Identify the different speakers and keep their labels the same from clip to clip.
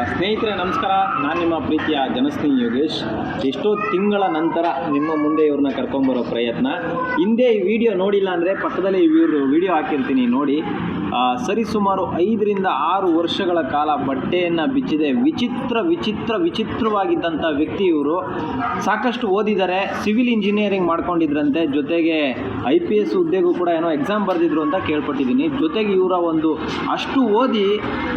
Speaker 1: ಸ್ನೇಹಿತರೆ, ನಮಸ್ಕಾರ. ನಾನು ನಿಮ್ಮ ಪ್ರೀತಿಯ ಜನಸ್ನೇಹಿ ಯೋಗೇಶ್. ಎಷ್ಟೋ ತಿಂಗಳ ನಂತರ ನಿಮ್ಮ ಮುಂದೆ ಇವ್ರನ್ನ ಕರ್ಕೊಂಬರೋ ಪ್ರಯತ್ನ. ಹಿಂದೆ ಈ ವಿಡಿಯೋ ನೋಡಿಲ್ಲ ಅಂದರೆ ಪಕ್ಕದಲ್ಲಿ ಇವರು ವಿಡಿಯೋ ಹಾಕಿರ್ತೀನಿ, ನೋಡಿ. ಸರಿಸುಮಾರು ಐದರಿಂದ ಆರು ವರ್ಷಗಳ ಕಾಲ ಬಟ್ಟೆಯನ್ನು ಬಿಚ್ಚಿದೆ. ವಿಚಿತ್ರ ವಿಚಿತ್ರ ವಿಚಿತ್ರವಾಗಿದ್ದಂಥ ವ್ಯಕ್ತಿ ಇವರು ಸಾಕಷ್ಟು ಓದಿದ್ದಾರೆ, ಸಿವಿಲ್ ಇಂಜಿನಿಯರಿಂಗ್ ಮಾಡ್ಕೊಂಡಿದ್ರಂತೆ. ಜೊತೆಗೆ ಐ ಪಿ ಎಸ್ ಹುದ್ದೆಗೂ ಕೂಡ ಏನೋ ಎಕ್ಸಾಮ್ ಬರೆದಿದ್ರು ಅಂತ ಕೇಳ್ಪಟ್ಟಿದ್ದೀನಿ. ಜೊತೆಗೆ ಇವರ ಒಂದು ಅಷ್ಟು ಓದಿ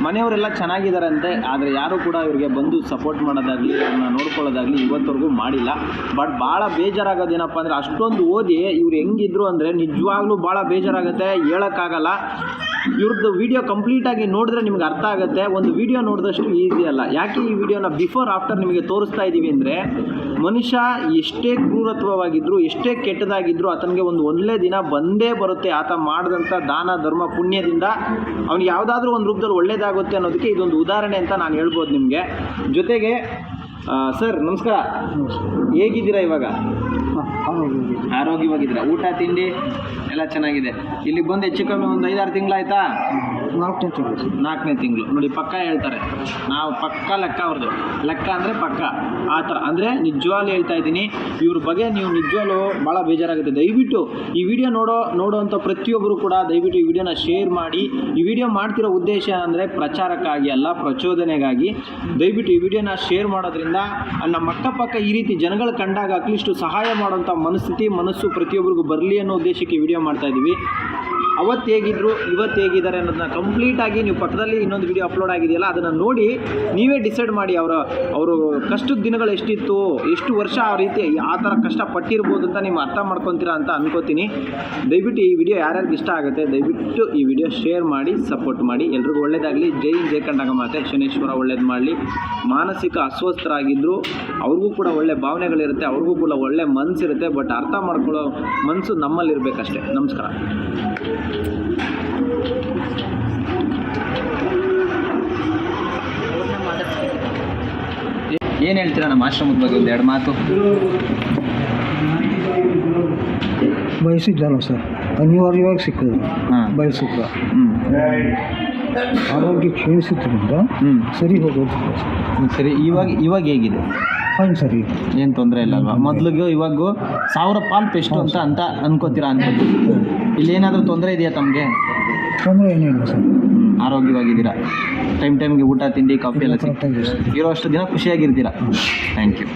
Speaker 1: ಮನೆಯವರೆಲ್ಲ ಚೆನ್ನಾಗಿದ್ದಾರಂತೆ. ಆದರೆ ಯಾರೂ ಕೂಡ ಇವ್ರಿಗೆ ಬಂದು ಸಪೋರ್ಟ್ ಮಾಡೋದಾಗಲಿ ಅವ್ರನ್ನ ನೋಡ್ಕೊಳ್ಳೋದಾಗಲಿ ಇವತ್ತವರೆಗೂ ಮಾಡಿಲ್ಲ. ಬಟ್ ಭಾಳ ಬೇಜಾರಾಗೋದೇನಪ್ಪ ಅಂದರೆ ಅಷ್ಟೊಂದು ಓದಿ ಇವ್ರು ಹೆಂಗಿದ್ರು ಅಂದರೆ ನಿಜವಾಗ್ಲೂ ಭಾಳ ಬೇಜಾರಾಗುತ್ತೆ, ಹೇಳೋಕ್ಕಾಗಲ್ಲ. ಇವ್ರದ್ದು ವಿಡಿಯೋ ಕಂಪ್ಲೀಟಾಗಿ ನೋಡಿದ್ರೆ ನಿಮ್ಗೆ ಅರ್ಥ ಆಗುತ್ತೆ. ಒಂದು ವಿಡಿಯೋ ನೋಡಿದಷ್ಟು ಈಸಿ ಅಲ್ಲ. ಯಾಕೆ ಈ ವಿಡಿಯೋನ ಬಿಫೋರ್ ಆಫ್ಟರ್ ನಿಮಗೆ ತೋರಿಸ್ತಾ ಇದ್ದೀವಿ ಅಂದರೆ, ಮನುಷ್ಯ ಎಷ್ಟೇ ಕ್ರೂರತ್ವವಾಗಿದ್ದರೂ ಎಷ್ಟೇ ಕೆಟ್ಟದಾಗಿದ್ದರೂ ಆತನಿಗೆ ಒಂದು ಒಳ್ಳೆ ದಿನ ಬಂದೇ ಬರುತ್ತೆ. ಆತ ಮಾಡಿದಂಥ ದಾನ, ಧರ್ಮ, ಪುಣ್ಯದಿಂದ ಅವ್ನಿಗೆ ಯಾವುದಾದ್ರೂ ಒಂದು ರೂಪದಲ್ಲಿ ಒಳ್ಳೇದಾಗುತ್ತೆ ಅನ್ನೋದಕ್ಕೆ ಇದೊಂದು ಉದಾಹರಣೆ ಅಂತ ನಾನು ಹೇಳ್ಬೋದು ನಿಮಗೆ. ಜೊತೆಗೆ ಸರ್, ನಮಸ್ಕಾರ. ಹೇಗಿದ್ದೀರಾ ಇವಾಗ? ಆರೋಗ್ಯವಾಗಿದ್ದೀರಾ ಊಟ ತಿಂಡಿ ಎಲ್ಲ ಚೆನ್ನಾಗಿದೆ. ಇಲ್ಲಿ ಬಂದು ಹೆಚ್ಚು ಕಮ್ಮಿ ಒಂದು ಐದಾರು ತಿಂಗಳಾಯ್ತಾ?
Speaker 2: ನಾಲ್ಕನೇ ತಿಂಗಳು.
Speaker 1: ನಾಲ್ಕನೇ ತಿಂಗಳು. ನೋಡಿ, ಪಕ್ಕ ಹೇಳ್ತಾರೆ. ನಾವು ಪಕ್ಕ ಲೆಕ್ಕ ಅವ್ರದ್ದು. ಲೆಕ್ಕ ಅಂದರೆ ಪಕ್ಕ. ಆ ಥರ. ಅಂದರೆ ನಿಜವಾಗ್ಲೂ ಹೇಳ್ತಾ ಇದ್ದೀನಿ, ಇವ್ರ ಬಗ್ಗೆ ನೀವು ನಿಜವಾಗ್ಲೂ ಭಾಳ ಬೇಜಾರಾಗುತ್ತೆ. ದಯವಿಟ್ಟು ಈ ವಿಡಿಯೋ ನೋಡೋ ನೋಡೋವಂಥ ಪ್ರತಿಯೊಬ್ಬರು ಕೂಡ ದಯವಿಟ್ಟು ಈ ವಿಡಿಯೋನ ಶೇರ್ ಮಾಡಿ. ಈ ವಿಡಿಯೋ ಮಾಡ್ತಿರೋ ಉದ್ದೇಶ ಅಂದರೆ ಪ್ರಚಾರಕ್ಕಾಗಿ ಅಲ್ಲ, ಪ್ರಚೋದನೆಗಾಗಿ. ದಯವಿಟ್ಟು ಈ ವಿಡಿಯೋನ ಶೇರ್ ಮಾಡೋದ್ರಿಂದ ನಮ್ಮ ಅಕ್ಕಪಕ್ಕ ಈ ರೀತಿ ಜನಗಳು ಕಂಡಾಗ ಅಟ್ಲೀಸ್ಟು ಸಹಾಯ ಮಾಡುವಂಥ ಮನಸ್ಥಿತಿ, ಮನಸ್ಸು ಪ್ರತಿಯೊಬ್ಬರಿಗೂ ಬರಲಿ ಅನ್ನೋ ಉದ್ದೇಶಕ್ಕೆ ವಿಡಿಯೋ ಮಾಡ್ತಾ ಇದ್ದೀವಿ ಅವತ್ತು ಹೇಗಿದ್ರು, ಇವತ್ತು ಹೇಗಿದ್ದಾರೆ ಅನ್ನೋದನ್ನ ಕಂಪ್ಲೀಟಾಗಿ ನೀವು ಪಕ್ಕದಲ್ಲಿ ಇನ್ನೊಂದು ವಿಡಿಯೋ ಅಪ್ಲೋಡ್ ಆಗಿದೆಯಲ್ಲ, ಅದನ್ನು ನೋಡಿ ನೀವೇ ಡಿಸೈಡ್ ಮಾಡಿ ಅವರ, ಅವರು ಕಷ್ಟದ ದಿನಗಳು ಎಷ್ಟಿತ್ತು, ಎಷ್ಟು ವರ್ಷ ಆ ರೀತಿ ಆ ಥರ ಕಷ್ಟ ಪಟ್ಟಿರ್ಬೋದು ಅಂತ ನೀವು ಅರ್ಥ ಮಾಡ್ಕೊತೀರಾ ಅಂತ ಅನ್ಕೋತೀನಿ. ದಯವಿಟ್ಟು ಈ ವಿಡಿಯೋ ಯಾರ್ಯಾರಿಗೆ ಇಷ್ಟ ಆಗುತ್ತೆ, ದಯವಿಟ್ಟು ಈ ವಿಡಿಯೋ ಶೇರ್ ಮಾಡಿ ಸಪೋರ್ಟ್ ಮಾಡಿ. ಎಲ್ರಿಗೂ ಒಳ್ಳೇದಾಗಲಿ. ಜೈ ಜೈ ಕಂಡಾಗ ಮಾತೆ. ಶನೇಶ್ವರ ಒಳ್ಳೇದು ಮಾಡಲಿ. ಮಾನಸಿಕ ಅಸ್ವಸ್ಥರಾಗಿದ್ದರು ಅವ್ರಿಗೂ ಕೂಡ ಒಳ್ಳೆ ಭಾವನೆಗಳಿರುತ್ತೆ, ಅವ್ರಿಗೂ ಕೂಡ ಒಳ್ಳೆ ಮನಸ್ಸಿರುತ್ತೆ ಬಟ್ ಅರ್ಥ ಮಾಡ್ಕೊಳ್ಳೋ ಮನಸ್ಸು ನಮ್ಮಲ್ಲಿರಬೇಕಷ್ಟೇ. ನಮಸ್ಕಾರ. ಏನು ಹೇಳ್ತೀರಾ ನಮ್ಮ ಆಶ್ರಮದ ಬಗ್ಗೆ ಒಂದು ಎರಡು ಮಾತು?
Speaker 2: ಬಯಸಿದ್ದಲ್ಲ ಸರ್. ಅನಿವಾರ್ಯವಾಗಿ ಸಿಕ್ಕಿದ್ರು ಬಯಸಿದ್ದ.
Speaker 1: ಹ್ಞೂ
Speaker 2: ಆರೋಗ್ಯ ಕ್ಷೀಣಿಸುತ್ತಿದ್ದರಿಂದ
Speaker 1: ಹ್ಞೂ
Speaker 2: ಸರಿ ಹೋಗೋದು
Speaker 1: ಸರಿ. ಇವಾಗ ಇವಾಗ ಹೇಗಿದೆ?
Speaker 2: ಫೈನ್ ಸರಿ.
Speaker 1: ಏನು ತೊಂದರೆ ಇಲ್ಲ ಅಲ್ವಾ? ಮೊದಲಿಗೂ ಇವಾಗೂ ಸಾವಿರ ಪಾಲ್ ಪೆಸ್ಟು ಅಂತ ಅಂತ ಅನ್ಕೋತೀರಾ ಅನ್ಕೋತೀವಿ ಇಲ್ಲಿ ಏನಾದರೂ ತೊಂದರೆ ಇದೆಯಾ ತಮಗೆ?
Speaker 2: ತೊಂದರೆ ಏನಿಲ್ಲ ಸರ್.
Speaker 1: ಆರೋಗ್ಯವಾಗಿದ್ದೀರಾ? ಟೈಮ್ ಟೈಮ್ಗೆ ಊಟ ತಿಂಡಿ ಕಾಫಿ ಎಲ್ಲ ಇರೋ ಅಷ್ಟು ದಿನ ಖುಷಿಯಾಗಿರ್ತೀರಾ? Thank you